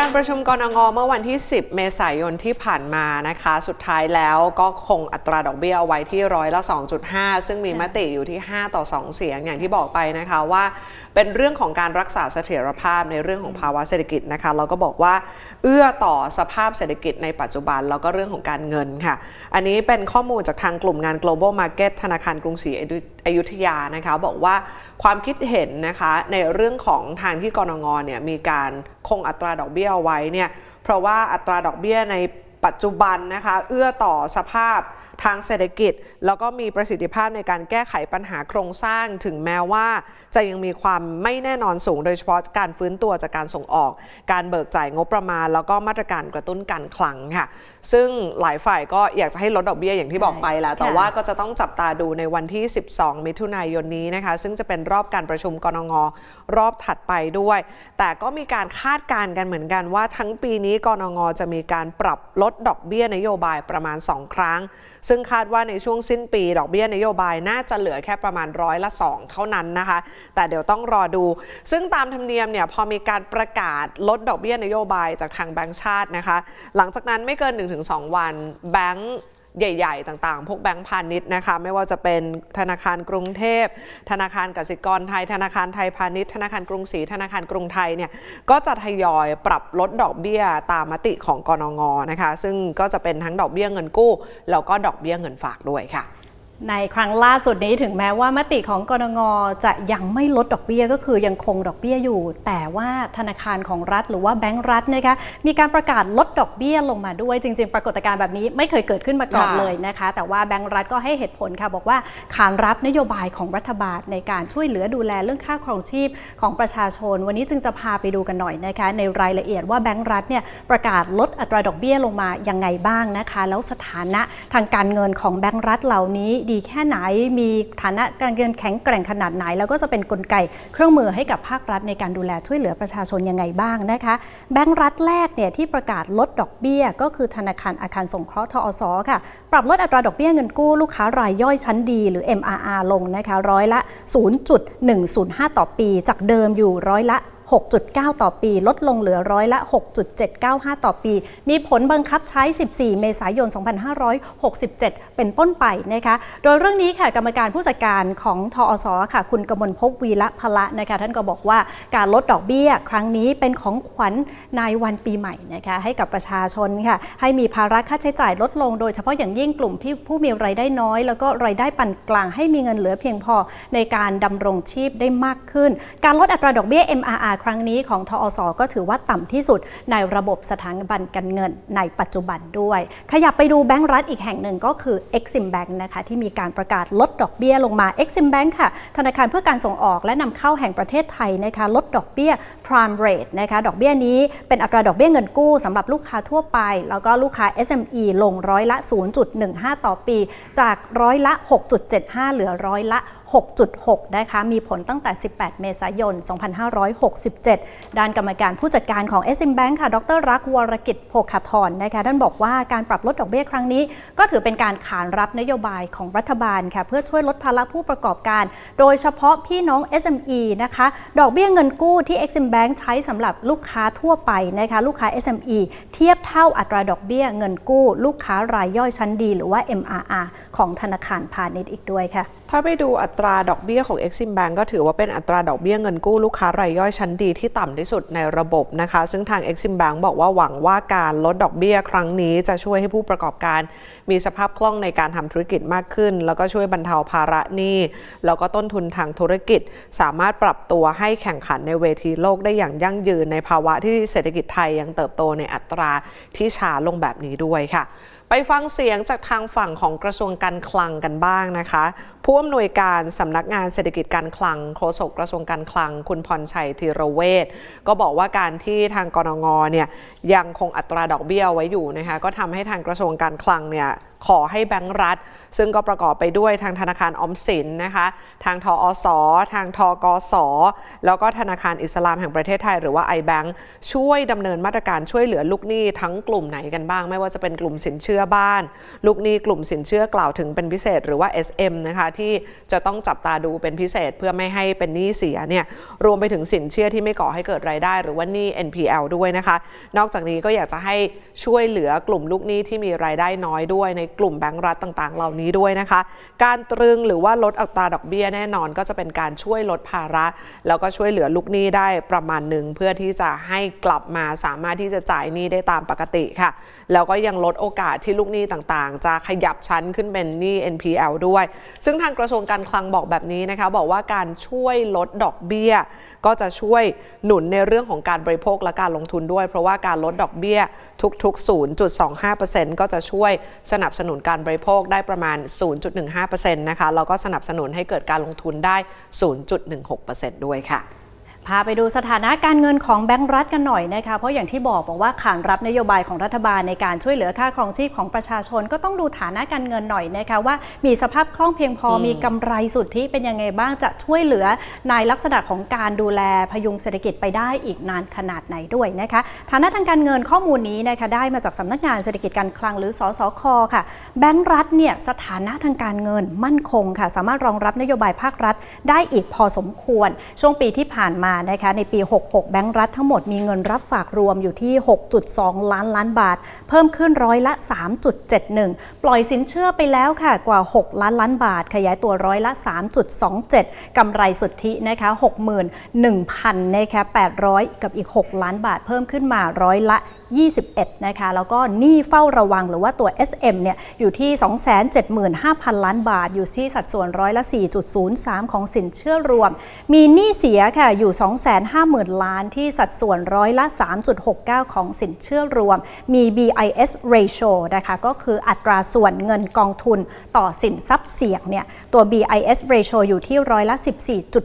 การประชุมกรงงเมื่อวันที่ 10 เมษายนที่ผ่านมานะคะ สุดท้ายแล้วก็คงอัตราดอกเบี้ยเอาไว้ที่ร้อยละ 2.5 ซึ่งมีมติอยู่ที่ 5 ต่อ 2 เสียงอย่างที่บอกไปนะคะว่า เป็นเรื่องของการรักษาเสถียรภาพในเรื่องของภาวะเศรษฐกิจนะคะเราก็บอกว่าเอื้อต่อสภาพเศรษฐกิจในปัจจุบันแล้วก็เรื่องของการเงินค่ะ อันนี้เป็นข้อมูลจากทางกลุ่มงาน global market ธนาคารกรุงศรีอยุธยานะคะ บอกว่าความคิดเห็นนะคะในเรื่องของทางที่กรงงเนี่ยมีการ คงอัตราดอกเบี้ยเอาไว้เนี่ยเพราะว่าอัตราดอกเบี้ยในปัจจุบันนะคะเอื้อต่อสภาพทางเศรษฐกิจ แล้วก็มีประสิทธิภาพในการแก้ไขปัญหาโครงสร้าง ถึงแม้ว่าจะยังมีความไม่แน่นอนสูง โดยเฉพาะการฟื้นตัวจากการส่งออก การเบิกจ่ายงบประมาณ แล้วก็มาตรการกระตุ้นการคลังค่ะ ซึ่งหลายฝ่ายก็อยากจะให้ลดดอกเบี้ยอย่างที่บอกไปแล้วแต่ค่ะว่าก็จะต้องจับตาดูในวันที่ 12 มิถุนายนนี้นะคะ ซึ่งจะเป็นรอบการประชุมกรงงรอบถัดไปด้วย แต่ก็มีการคาดการณ์กันเหมือนกันว่าทั้งปีนี้กรงงจะมีการปรับลดดอกเบี้ยนโยบายประมาณ 2 ครั้ง ซึ่งคาดว่าในช่วงสิ้นปี ดอกเบี้ยนโยบายน่าจะเหลือแค่ประมาณร้อยละ 2 เท่านั้นนะคะ แต่เดี๋ยวต้องรอดู ซึ่งตามธรรมเนียมเนี่ยพอมีการประกาศลดดอกเบี้ยนโยบายจากทางแบงก์ชาตินะคะ หลังจากนั้นไม่เกิน1-2วัน แบงก์ใหญ่ ๆ ต่างๆ พวกแบงก์พาณิชย์นะคะ ไม่ว่าจะเป็นธนาคารกรุงเทพ ธนาคารกสิกรไทย ธนาคารไทยพาณิชย์ ธนาคารกรุงศรี ธนาคารกรุงไทยเนี่ย ก็จะทยอยปรับลดดอกเบี้ยตามมติของกนงนะคะ ซึ่งก็จะเป็นทั้งดอกเบี้ยเงินกู้ แล้วก็ดอกเบี้ยเงินฝากด้วยค่ะ ในครั้งล่าสุดนี้ถึงแม้ว่ามติของกรงงจะยังไม่ลดดอกเบี้ยก็คือยังคงดอกเบี้ยอยู่ แต่ว่าธนาคารของรัฐหรือว่าแบงก์รัฐนะคะมีการประกาศลดดอกเบี้ยลงมาด้วยจริง ๆ ปรากฏการณ์แบบนี้ไม่เคยเกิดขึ้นมาก่อนค่ะเลยนะคะ แต่ว่าแบงก์รัฐก็ให้เหตุผลค่ะบอกว่าขานรับนโยบายของรัฐบาลในการช่วยเหลือดูแลเรื่องค่าครองชีพของประชาชน วันนี้จึงจะพาไปดูกันหน่อยนะคะในรายละเอียดว่าแบงก์รัฐเนี่ยประกาศลดอัตราดอกเบี้ยลงมายังไงบ้างนะคะ แล้วสถานะทางการเงินของแบงก์รัฐเหล่านี้ดีแค่ไหน มีฐานะการเงินแข็งแกร่งขนาดไหน แล้วก็จะเป็นนกลไกเครื่องมือให้กับภาครัฐในการดูแลช่วยเหลือประชาชนยังไงบ้างนะคะ แบงก์รัฐแรกเนี่ยที่ประกาศลดดอกเบี้ย ก็คือธนาคารอาคารสงเคราะห์ทอสค่ะ ปรับลดอัตราดอกเบี้ยเงินกู้ลูกค้ารายย่อยชั้นดี หรือ MRR ลงนะคะร้อยละ 0.105 ต่อปี จากเดิมอยู่ร้อยละ 6.9 ต่อปี ลดลงเหลือร้อยละ 6.795 ต่อปี มีผลบังคับใช้ 14 เมษายน 2567 เป็นต้นไปนะคะ โดยเรื่องนี้ค่ะกรรมการผู้จัดการของทอสค่ะ คุณกมลภพวีละพละนะคะท่านก็บอกว่าการลดดอกเบี้ย ครั้งนี้เป็นของขวัญในวันปีใหม่นะคะให้กับประชาชนค่ะ ให้มีภาระค่าใช้จ่ายลดลง โดยเฉพาะอย่างยิ่งกลุ่มผู้มีรายได้น้อย แล้วก็รายได้ปานกลางให้มีเงินเหลือเพียงพอในการดำรงชีพได้มากขึ้น การลดอัตราดอกเบี้ย MRR ครั้งนี้ของทอสก็ถือว่าต่ำที่สุดในระบบสถาบันการเงินในปัจจุบันด้วย ขยับไปดูแบงก์รัฐอีกแห่งหนึ่งก็คือ Exim Bank นะคะที่มีการประกาศลดดอกเบี้ยลงมา Exim Bank ค่ะ ธนาคารเพื่อการส่งออกและนำเข้าแห่งประเทศไทยนะคะลดดอกเบี้ย prime rate นะคะดอกเบี้ยนี้เป็นอัตราดอกเบี้ยเงินกู้สำหรับลูกค้าทั่วไป แล้วก็ลูกค้า SME ลงร้อยละ 0.15 ต่อปี จากร้อยละ 6.75 เหลือร้อยละ6.6 นะคะ มีผลตั้งแต่ 18 เมษายน 2567 ด้านกรรมการผู้จัดการของ s m Bank ค่ะ ดรรักวรกิจโภคาธรนะคะ ท่านบอกว่าการปรับลดดอกเบี้ยครั้งนี้ ก็ถือเป็นการขานรับนโยบายของรัฐบาลค่ะ เพื่อช่วยลดภาระผู้ประกอบการ โดยเฉพาะพี่น้อง SME นะคะ ดอกเบี้ยเงินกู้ที่ Exim Bank ใช้สำหรับลูกค้าทั่วไปนะคะ ลูกค้า SME เทียบเท่าอัตราดอกเบี้ยเงินกู้ ลูกค้ารายย่อยชั้นดี หรือว่า MRR ของธนาคารพาณิชย์อีกด้วยค่ะถ้าไปดูอัตราดอกเบี้ยของ Exim Bank ก็ถือว่าเป็นอัตราดอกเบี้ยเงินกู้ลูกค้ารายย่อยชั้นดีที่ต่ำที่สุดในระบบนะคะ ซึ่งทาง Exim Bank บอกว่าหวังว่าการลดดอกเบี้ยครั้งนี้จะช่วยให้ผู้ประกอบการ มีสภาพคล่องในการทำธุรกิจมากขึ้น แล้วก็ช่วยบรรเทาภาระหนี้ แล้วก็ต้นทุนทางธุรกิจ สามารถปรับตัวให้แข่งขันในเวทีโลกได้อย่างยั่งยืนในภาวะที่เศรษฐกิจไทยยังเติบโตในอัตราที่ช้าลงแบบนี้ด้วยค่ะ ไปฟังเสียงจากทางฝั่งของกระทรวงการคลังกันบ้างนะคะ ผู้อำนวยการสำนักงานเศรษฐกิจการคลังโฆษกกระทรวงการคลัง คุณพรชัยธีรเวชก็บอกว่าการที่ทางกรงงเนี่ยยังคงอัตราดอกเบี้ยไว้อยู่นะคะก็ทำให้ทางกระทรวงการคลังเนี่ยขอให้แบงก์รัฐ ซึ่งก็ประกอบไปด้วยทางธนาคารออมสินนะคะ ทางทออสทางทกส แล้วก็ธนาคารอิสลามแห่งประเทศไทย หรือว่า iBank ช่วยดำเนินมาตรการช่วยเหลือลูกหนี้ทั้งกลุ่มไหนกันบ้าง ไม่ว่าจะเป็นกลุ่มสินเชื่อบ้าน ลูกหนี้กลุ่มสินเชื่อกล่าวถึงเป็นพิเศษหรือว่า SM นะคะที่จะต้องจับตาดูเป็นพิเศษเพื่อไม่ให้เป็นหนี้เสียเนี่ยรวมไปถึงสินเชื่อที่ไม่ก่อให้เกิดรายได้ หรือว่าหนี้ NPL ด้วยนะคะ นอกจากนี้ก็อยากจะให้ช่วยเหลือกลุ่มลูกหนี้ที่มีรายได้น้อยด้วย ในกลุ่มแบงก์รัฐต่างๆ เหล่านี้ด้วยนะคะ การตรึงหรือว่าลดอัตราดอกเบี้ยแน่นอนก็จะเป็นการช่วยลดภาระ แล้วก็ช่วยเหลือลูกหนี้ได้ประมาณหนึ่งเพื่อที่จะให้กลับมาสามารถที่จะจ่ายหนี้ได้ตามปกติค่ะแล้วก็ยังลดโอกาสที่ลูกหนี้ต่างๆ จะขยับชั้นขึ้นเป็นหนี้ NPL ด้วย ซึ่งทางกระทรวงการคลังบอกแบบนี้นะคะ บอกว่าการช่วยลดดอกเบี้ย ก็จะช่วยหนุนในเรื่องของการบริโภคและการลงทุนด้วย เพราะว่าการลดดอกเบี้ยทุกๆ 0.25%ก็จะช่วยสนับสนุนการบริโภคได้ประมาณ 0.15%นะคะแล้วก็สนับสนุนให้เกิดการลงทุนได้ 0.16%ด้วยค่ะ พาไปดูสถานะการเงินของแบงก์รัฐกันหน่อยนะคะ เพราะอย่างที่บอกบอกว่าขานรับนโยบายของรัฐบาลในการช่วยเหลือค่าครองชีพของประชาชนก็ต้องดูฐานะการเงินหน่อยนะคะว่ามีสภาพคล่องเพียงพอมีกำไรสุทธิเป็นยังไงบ้างจะช่วยเหลือในลักษณะของการดูแลพยุงเศรษฐกิจไปได้อีกนานขนาดไหนด้วยนะคะฐานะทางการเงินข้อมูลนี้นะคะได้มาจากสำนักงานเศรษฐกิจการคลังหรือสสคค่ะ แบงก์รัฐเนี่ยสถานะทางการเงินมั่นคงค่ะ สามารถรองรับนโยบายภาครัฐ ได้อีกพอสมควร ช่วงปีที่ผ่านมานะคะในปี 66 แบงก์รัฐทั้งหมดมีเงินรับฝากรวมอยู่ที่ 6.2 ล้านล้านบาท เพิ่มขึ้นร้อยละ 3.71 ปล่อยสินเชื่อไปแล้วค่ะกว่า 6 ล้านล้านบาท ขยายตัวร้อยละ 3.27 กำไรสุทธินะคะ 61,000นะคะ800 กับอีก 6 ล้านบาท เพิ่มขึ้นมาร้อยละ21นะคะแล้วก็หนี้เฝ้าระวังหรือว่าตัว SM เนี่ยอยู่ที่ 275,000 ล้านบาท อยู่ที่สัดส่วนร้อยละ 4.03 ของสินเชื่อรวม มีหนี้เสียค่ะอยู่ 250,000 ล้านที่สัดส่วนร้อยละ 3.69 ของสินเชื่อรวม มี BIS ratio นะคะก็คืออัตราส่วนเงินกองทุนต่อสินทรัพย์เสี่ยงเนี่ยตัว BIS ratio อยู่ที่ร้อยละ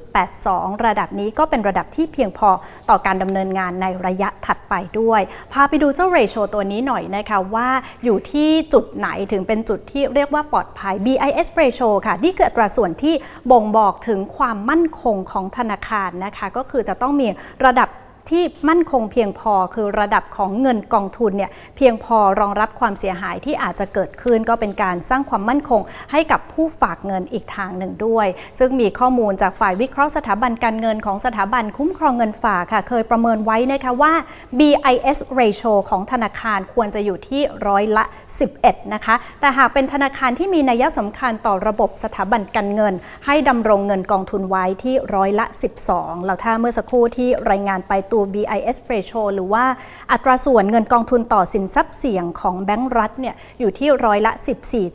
14.82 ระดับนี้ก็เป็นระดับที่เพียงพอต่อการดำเนินงานในระยะถัดไปด้วยพาพไปดูเจ้าเรโชตัวนี้หน่อยนะคะว่าอยู่ที่จุดไหนถึงเป็นจุดที่เรียกว่าปลอดภัย BIS ratio ค่ะ นี่คืออัตราส่วนที่บ่งบอกถึงความมั่นคงของธนาคารนะคะ ก็คือจะต้องมีระดับ ที่มั่นคงเพียงพอคือระดับของเงินกองทุนเนี่ยเพียงพอรองรับความเสียหายที่อาจจะเกิดขึ้น ก็เป็นการสร้างความมั่นคงให้กับผู้ฝากเงินอีกทางหนึ่งด้วย ซึ่งมีข้อมูลจากฝ่ายวิเคราะห์สถาบันการเงินของสถาบันคุ้มครองเงินฝากค่ะ เคยประเมินไว้นะคะว่า BIS ratio ของธนาคารควรจะอยู่ที่ร้อยละ 11 นะคะ แต่หากเป็นธนาคารที่มีนัยสำคัญต่อระบบสถาบันการเงิน ให้ดำรงเงินกองทุนไว้ที่ร้อยละ 12 แล้วถ้าเมื่อสักครู่ที่รายงานไปตัว BIS ratio หรือว่าอัตราส่วนเงินกองทุนต่อสินทรัพย์เสี่ยงของแบงก์รัฐเนี่ยอยู่ที่ร้อยละ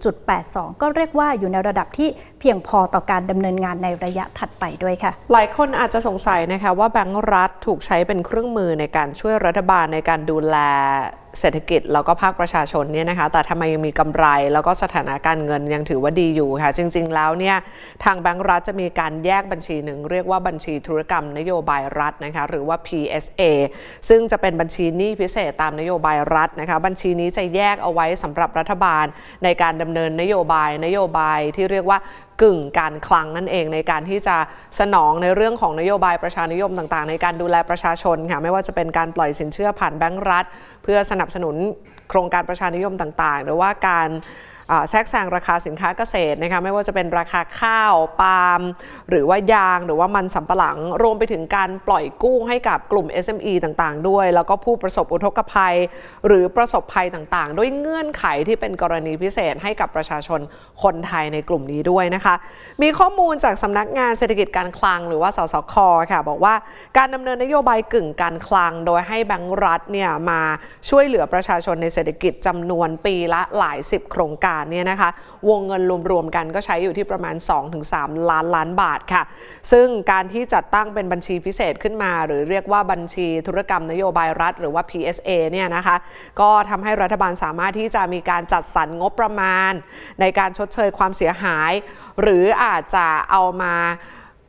14.82 ก็เรียกว่าอยู่ในระดับที่เพียงพอต่อการดำเนินงานในระยะถัดไปด้วยค่ะ หลายคนอาจจะสงสัยนะคะว่าแบงก์รัฐถูกใช้เป็นเครื่องมือในการช่วยรัฐบาลในการดูแล เศรษฐกิจแล้วก็ภาคประชาชนเนี่ยนะคะ แต่ทำไมยังมีกำไรแล้วก็สถานะการเงินยังถือว่าดีอยู่ค่ะ จริง ๆ แล้วเนี่ยทางแบงก์รัฐจะมีการแยกบัญชีหนึ่ง เรียกว่าบัญชีธุรกรรมนโยบายรัฐนะคะหรือว่า PSA ซึ่งจะเป็นบัญชีหนี้พิเศษตามนโยบายรัฐนะคะ บัญชีนี้จะแยกเอาไว้สำหรับรัฐบาลในการดำเนินนโยบายนโยบายที่เรียกว่า กึ่งการคลังนั่นเองในการที่จะสนองในเรื่องของนโยบายประชานิยมต่าง ๆ ในการดูแลประชาชนค่ะไม่ว่าจะเป็นการปล่อยสินเชื่อผ่านแบงก์รัฐ เพื่อสนับสนุนโครงการประชานิยมต่าง ๆ หรือว่าการ แทรกแซงราคาสินค้าเกษตรนะคะไม่ว่าจะเป็นราคาข้าวปาล์มหรือว่ายางหรือว่ามันสำปะหลัง รวมไปถึงการปล่อยกู้ให้กับกลุ่ม SME ต่างๆ ด้วย แล้วก็ผู้ประสบอุทกภัย หรือประสบภัยต่างๆ ด้วยเงื่อนไขที่เป็นกรณีพิเศษให้กับประชาชนคนไทยในกลุ่มนี้ด้วยนะคะ มีข้อมูลจากสำนักงานเศรษฐกิจการคลังหรือว่าสสคค่ะบอกว่าการดำเนินนโยบายกึ่งการคลัง โดยให้แบงก์รัฐเนี่ยมาช่วยเหลือประชาชนในเศรษฐกิจจำนวนปีละหลายสิบโครงการเนี่ยนะคะ วงเงินรวมๆกันก็ใช้อยู่ที่ประมาณ 2-3 ล้านล้านบาทค่ะ ซึ่งการที่จัดตั้งเป็นบัญชีพิเศษขึ้นมา หรือเรียกว่าบัญชีธุรกรรมนโยบายรัฐ หรือว่า PSA เนี่ยนะคะ ก็ทำให้รัฐบาลสามารถที่จะมีการจัดสรรงบประมาณ ในการชดเชยความเสียหาย หรืออาจจะเอามา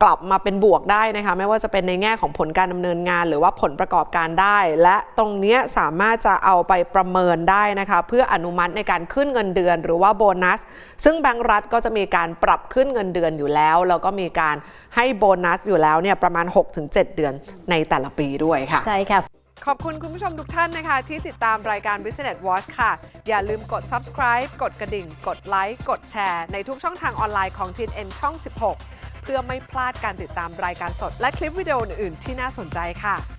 กลับมาเป็นบวกได้นะคะไม่ว่าจะเป็นในแง่ของผลการดำเนินงาน หรือว่าผลประกอบการได้ และตรงเนี้ยสามารถจะเอาไปประเมินได้นะคะเพื่ออนุมัติในการขึ้นเงินเดือน หรือว่าโบนัส ซึ่งแบงก์รัฐก็จะมีการปรับขึ้นเงินเดือนอยู่แล้ว แล้วก็มีการให้โบนัสอยู่แล้วเนี่ยประมาณ 6-7 เดือนในแต่ละปีด้วยค่ะใช่ค่ะขอบคุณคุณผู้ชมทุกท่านนะคะ ที่ติดตามรายการ Business Watch ค่ะ อย่าลืมกด subscribe กดกระดิ่ง กดไลค์กดแชร์ในทุกช่องทางออนไลน์ของ TNN ช่อง 16เพื่อไม่พลาดการติดตามรายการสดและคลิปวิดีโออื่นๆที่น่าสนใจค่ะ